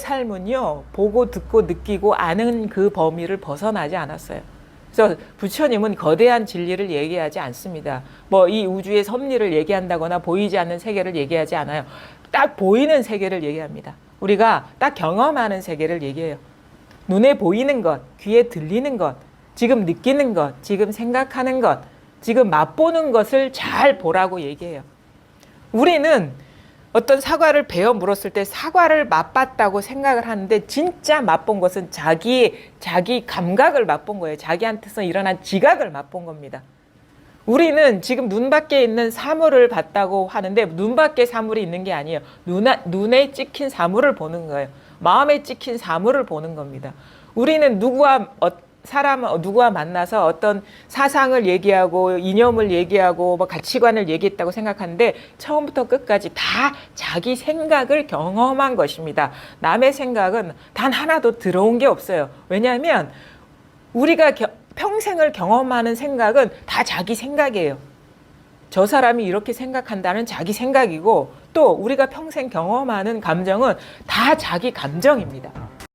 삶은요 보고 듣고 느끼고 아는 그 범위를 벗어나지 않았어요. 그래서 부처님은 거대한 진리를 얘기하지 않습니다. 뭐 이 우주의 섭리를 얘기한다거나 보이지 않는 세계를 얘기하지 않아요. 딱 보이는 세계를 얘기합니다. 우리가 딱 경험하는 세계를 얘기해요. 눈에 보이는 것, 귀에 들리는 것, 지금 느끼는 것, 지금 생각하는 것, 지금 맛보는 것을 잘 보라고 얘기해요. 우리는 어떤 사과를 베어 물었을 때 사과를 맛봤다고 생각을 하는데 진짜 맛본 것은 자기 자기 감각을 맛본 거예요. 자기한테서 일어난 지각을 맛본 겁니다. 우리는 지금 눈 밖에 있는 사물을 봤다고 하는데 눈 밖에 사물이 있는 게 아니에요. 눈에, 눈에 찍힌 사물을 보는 거예요. 마음에 찍힌 사물을 보는 겁니다. 우리는 누구와 어, 사람 어, 누구와 만나서 어떤 사상을 얘기하고 이념을 얘기하고 뭐 가치관을 얘기했다고 생각하는데 처음부터 끝까지 다 자기 생각을 경험한 것입니다. 남의 생각은 단 하나도 들어온 게 없어요. 왜냐하면 우리가 겨- 평생을 경험하는 생각은 다 자기 생각이에요. 저 사람이 이렇게 생각한다는 자기 생각이고 또 우리가 평생 경험하는 감정은 다 자기 감정입니다.